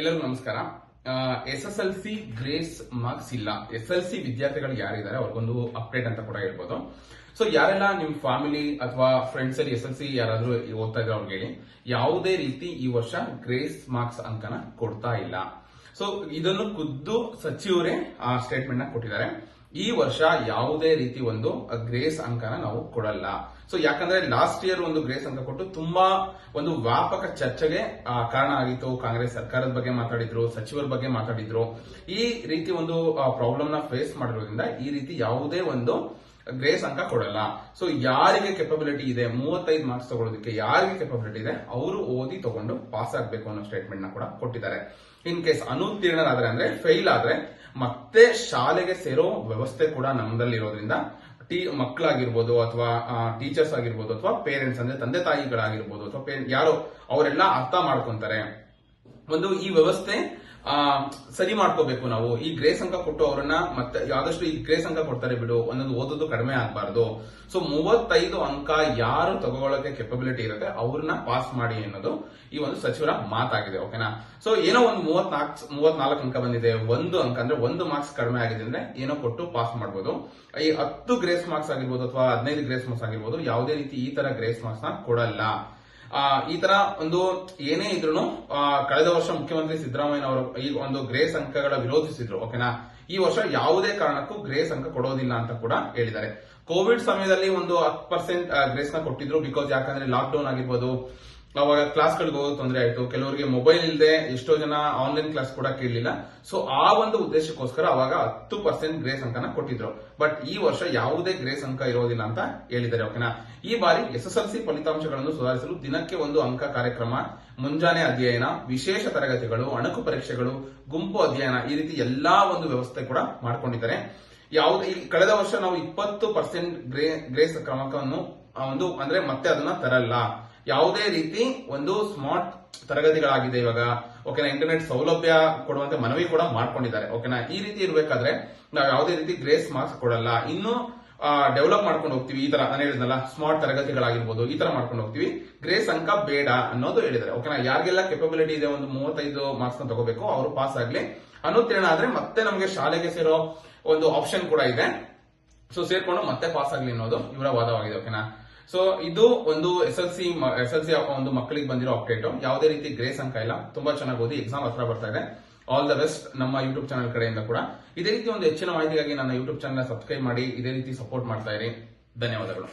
ಎಲ್ಲರಿಗೂ ನಮಸ್ಕಾರ. S S L C grace marks ಇಲ್ಲ. ಎಸ್ ಎಲ್ ಸಿ ವಿದ್ಯಾರ್ಥಿಗಳು ಯಾರಿದ್ದಾರೆ ಅವ್ರಿಗೊಂದು ಅಪ್ಡೇಟ್ ಅಂತ ಕೂಡ ಹೇಳ್ಬೋದು. ಸೊ ಯಾರೆಲ್ಲ ನಿಮ್ ಫ್ಯಾಮಿಲಿ ಅಥವಾ ಫ್ರೆಂಡ್ಸ್ ಅಲ್ಲಿ ಎಸ್ ಎಲ್ ಸಿ ಯಾರಾದ್ರೂ ಓದ್ತಾ ಇದ್ರೆ ಅವ್ರಿಗೆ ಹೇಳಿ. ಯಾವುದೇ ರೀತಿ ಈ ವರ್ಷ ಗ್ರೇಸ್ ಮಾರ್ಕ್ಸ್ ಅಂಕನ ಕೊಡ್ತಾ ಇಲ್ಲ. ಸೊ ಇದನ್ನು ಖುದ್ದು ಸಚಿವರೇ ಆ ಸ್ಟೇಟ್ಮೆಂಟ್ನ ಕೊಟ್ಟಿದ್ದಾರೆ. ಈ ವರ್ಷ ಯಾವುದೇ ರೀತಿ ಒಂದು ಗ್ರೇಸ್ ಅಂಕನ ನಾವು ಕೊಡಲ್ಲ. ಸೊ ಯಾಕಂದ್ರೆ ಲಾಸ್ಟ್ ಇಯರ್ ಒಂದು ಗ್ರೇಸ್ ಅಂಕ ಕೊಟ್ಟು ತುಂಬಾ ಒಂದು ವ್ಯಾಪಕ ಚರ್ಚೆಗೆ ಕಾರಣ ಆಗಿತ್ತು. ಕಾಂಗ್ರೆಸ್ ಸರ್ಕಾರದ ಬಗ್ಗೆ ಮಾತಾಡಿದ್ರು, ಸಚಿವರ ಬಗ್ಗೆ ಮಾತಾಡಿದ್ರು. ಈ ರೀತಿ ಒಂದು ಪ್ರಾಬ್ಲಮ್ನ ಫೇಸ್ ಮಾಡಿರೋದ್ರಿಂದ ಈ ರೀತಿ ಯಾವುದೇ ಒಂದು ಗ್ರೇಸ್ ಅಂಕ ಕೊಡಲ್ಲ. ಸೊ ಯಾರಿಗೆ ಕೆಪಬಿಲಿಟಿ ಇದೆ, ಮೂವತ್ತೈದು ಮಾರ್ಕ್ಸ್ ತಗೊಳ್ಳೋದಕ್ಕೆ ಯಾರಿಗೆ ಕೆಪಬಿಲಿಟಿ ಇದೆ, ಅವರು ಓದಿ ತಗೊಂಡು ಪಾಸ್ ಆಗಬೇಕು ಅನ್ನೋ ಸ್ಟೇಟ್ಮೆಂಟ್ನ ಕೂಡ ಕೊಟ್ಟಿದ್ದಾರೆ. ಇನ್ ಕೇಸ್ ಅನುತ್ತೀರ್ಣರಾದ್ರೆ ಅಂದ್ರೆ ಫೇಲ್ ಆದ್ರೆ, ಮತ್ತೆ ಶಾಲೆಗೆ ಸೇರೋ ವ್ಯವಸ್ಥೆ ಕೂಡ ನಮ್ಮದಲ್ಲಿ ಇರೋದ್ರಿಂದ ಟೀ ಮಕ್ಕಳಾಗಿರ್ಬೋದು ಅಥವಾ ಟೀಚರ್ಸ್ ಆಗಿರ್ಬೋದು ಅಥವಾ ಪೇರೆಂಟ್ಸ್ ಅಂದ್ರೆ ತಂದೆ ತಾಯಿಗಳಾಗಿರ್ಬೋದು ಅಥವಾ ಯಾರು ಯಾರೋ, ಅವರೆಲ್ಲ ಅರ್ಥ ಮಾಡ್ಕೊಂತಾರೆ. ಒಂದು ಈ ವ್ಯವಸ್ಥೆ ಸರಿ ಮಾಡ್ಕೋಬೇಕು ನಾವು. ಈ ಗ್ರೇಸ್ ಅಂಕ ಕೊಟ್ಟು ಅವರನ್ನ ಮತ್ತೆ ಆದಷ್ಟು ಈ ಗ್ರೇಸ್ ಅಂಕ ಕೊಡ್ತಾರೆ ಬಿಡು, ಒಂದೊಂದು ಓದೋದು ಕಡಿಮೆ ಆಗ್ಬಾರ್ದು. ಸೊ ಮೂವತ್ತೈದು ಅಂಕ ಯಾರು ತಗೊಳ್ಳೋಕೆ ಕೆಪಬಿಲಿಟಿ ಇರುತ್ತೆ, ಅವ್ರನ್ನ ಪಾಸ್ ಮಾಡಿ ಅನ್ನೋದು ಈ ಒಂದು ಸಚಿವರ ಮಾತಾಗಿದೆ ಓಕೆನಾ ಸೊ ಏನೋ ಒಂದು ಮೂವತ್ನಾಲ್ಕು ಮೂವತ್ನಾಲ್ಕು ಅಂಕ ಬಂದಿದೆ. ಒಂದು ಅಂಕ ಅಂದ್ರೆ ಒಂದು ಮಾರ್ಕ್ಸ್ ಕಡಿಮೆ ಆಗಿದೆ ಅಂದ್ರೆ ಏನೋ ಕೊಟ್ಟು ಪಾಸ್ ಮಾಡಬಹುದು ಈ ಹತ್ತು ಗ್ರೇಸ್ ಮಾರ್ಕ್ಸ್ ಆಗಿರ್ಬೋದು ಅಥವಾ ಹದಿನೈದು ಗ್ರೇಸ್ ಮಾರ್ಕ್ಸ್ ಆಗಿರ್ಬೋದು, ಯಾವುದೇ ರೀತಿ ಈ ತರ ಗ್ರೇಸ್ ಮಾರ್ಕ್ಸ್ನ ಕೊಡಲ್ಲ. ಈ ತರ ಒಂದು ಏನೇ ಇದ್ರು ಕಳೆದ ವರ್ಷ ಮುಖ್ಯಮಂತ್ರಿ ಸಿದ್ದರಾಮಯ್ಯ ಅವರು ಈ ಒಂದು ಗ್ರೇಸ್ ಅಂಕಗಳ ವಿರೋಧಿಸಿದ್ರು ಓಕೆನಾ ಈ ವರ್ಷ ಯಾವುದೇ ಕಾರಣಕ್ಕೂ ಗ್ರೇಸ್ ಅಂಕ ಕೊಡೋದಿಲ್ಲ ಅಂತ ಕೂಡ ಹೇಳಿದ್ದಾರೆ. ಕೋವಿಡ್ ಸಮಯದಲ್ಲಿ ಒಂದು ಹತ್ತು ಪರ್ಸೆಂಟ್ ಗ್ರೇಸ್ನ ಕೊಟ್ಟಿದ್ರು ಬಿಕಾಸ್ ಯಾಕಂದ್ರೆ ಲಾಕ್ ಡೌನ್ ಆಗಿರ್ಬೋದು ಅವಾಗ ಕ್ಲಾಸ್ಗಳಿಗೆ ಹೋಗೋದು ತೊಂದರೆ ಆಯ್ತು. ಕೆಲವರಿಗೆ ಮೊಬೈಲ್ ಇಲ್ಲದೆ ಎಷ್ಟೋ ಜನ ಆನ್ಲೈನ್ ಕ್ಲಾಸ್ ಕೂಡ ಕೇಳಲಿಲ್ಲ. ಸೊ ಆ ಒಂದು ಉದ್ದೇಶಕ್ಕೋಸ್ಕರ ಅವಾಗ ಹತ್ತು ಪರ್ಸೆಂಟ್ ಗ್ರೇಸ್ ಅಂಕನ ಕೊಟ್ಟಿದ್ರು. ಬಟ್ ಈ ವರ್ಷ ಯಾವುದೇ ಗ್ರೇಸ್ ಅಂಕ ಇರೋದಿಲ್ಲ ಅಂತ ಹೇಳಿದ್ದಾರೆ ಓಕೆನಾ ಈ ಬಾರಿ ಎಸ್ ಎಸ್ ಎಲ್ ಸಿ ಫಲಿತಾಂಶಗಳನ್ನು ಸುಧಾರಿಸಲು ದಿನಕ್ಕೆ ಒಂದು ಅಂಕ ಕಾರ್ಯಕ್ರಮ, ಮುಂಜಾನೆ ಅಧ್ಯಯನ, ವಿಶೇಷ ತರಗತಿಗಳು, ಅಣಕು ಪರೀಕ್ಷೆಗಳು, ಗುಂಪು ಅಧ್ಯಯನ ಈ ರೀತಿ ಎಲ್ಲಾ ಒಂದು ವ್ಯವಸ್ಥೆ ಕೂಡ ಮಾಡ್ಕೊಂಡಿದ್ದಾರೆ. ಯಾವುದೇ ಕಳೆದ ವರ್ಷ ನಾವು ಇಪ್ಪತ್ತು ಪರ್ಸೆಂಟ್ ಗ್ರೇಸ್ ಕ್ರಮಕವನ್ನು ಒಂದು ಅಂದ್ರೆ ಮತ್ತೆ ಅದನ್ನ ತರಲ್ಲ. ಯಾವುದೇ ರೀತಿ ಒಂದು ಸ್ಮಾರ್ಟ್ ತರಗತಿಗಳಾಗಿದೆ ಇವಾಗ. ಓಕೆನಾ ಇಂಟರ್ನೆಟ್ ಸೌಲಭ್ಯ ಕೊಡುವಂತೆ ಮನವಿ ಕೂಡ ಮಾಡ್ಕೊಂಡಿದ್ದಾರೆ. ಓಕೆನಾ ಈ ರೀತಿ ಇರಬೇಕಾದ್ರೆ ನಾವು ಯಾವುದೇ ರೀತಿ ಗ್ರೇಸ್ ಮಾರ್ಕ್ಸ್ ಕೊಡಲ್ಲ. ಇನ್ನು ಡೆವಲಪ್ ಮಾಡ್ಕೊಂಡು ಹೋಗ್ತೀವಿ. ಈ ತರ ನಾನು ಹೇಳಿದ್ನಲ್ಲ ಸ್ಮಾರ್ಟ್ ತರಗತಿಗಳಾಗಿರ್ಬೋದು, ಈ ತರ ಮಾಡ್ಕೊಂಡು ಹೋಗ್ತೀವಿ. ಗ್ರೇಸ್ ಅಂಕ ಬೇಡ ಅನ್ನೋದು ಹೇಳಿದ್ದಾರೆ. ಓಕೆನಾ ಯಾರಿಗೆಲ್ಲ ಕೆಪಬಿಲಿಟಿ ಇದೆ ಒಂದು ಮೂವತ್ತೈದು ಮಾರ್ಕ್ಸ್ನ ತಗೋಬೇಕು, ಅವರು ಪಾಸ್ ಆಗ್ಲಿ. ಅನುತ್ತೀರ್ಣ ಆದ್ರೆ ಮತ್ತೆ ನಮಗೆ ಶಾಲೆಗೆ ಸೇರೋ ಒಂದು ಆಪ್ಷನ್ ಕೂಡ ಇದೆ. ಸೊ ಸೇರ್ಕೊಂಡು ಮತ್ತೆ ಪಾಸ್ ಆಗ್ಲಿ ಅನ್ನೋದು ಇವರ ವಾದವಾಗಿದೆ. ಓಕೆನಾ ಸೊ ಇದು ಒಂದು S L C S L C ಒಂದು ಮಕ್ಕಳಿಗೆ ಬಂದಿರೋ ಅಪ್ಡೇಟ್ ಯಾವುದೇ ರೀತಿ ಗ್ರೇಸ್ ಅಂಕ ಇಲ್ಲ. ತುಂಬಾ ಚೆನ್ನಾಗಿ ಓದಿ ಎಕ್ಸಾಮ್ ಹತ್ರ ಬರ್ತಾ ಇದೆ. ಆಲ್ ದ ಬೆಸ್ಟ್ ನಮ್ಮ ಯೂಟ್ಯೂಬ್ ಚಾನಲ್ ಕಡೆಯಿಂದ ಕೂಡ. ಇದೇ ರೀತಿ ಒಂದು ಹೆಚ್ಚಿನ ಮಾಹಿತಿಗಾಗಿ ನನ್ನ ಯೂಟ್ಯೂಬ್ ಚಾನಲ್ ಸಬ್ಸ್ಕ್ರೈಬ್ ಮಾಡಿ, ಇದೇ ರೀತಿ ಸಪೋರ್ಟ್ ಮಾಡ್ತಾ ಇರಿ. ಧನ್ಯವಾದಗಳು.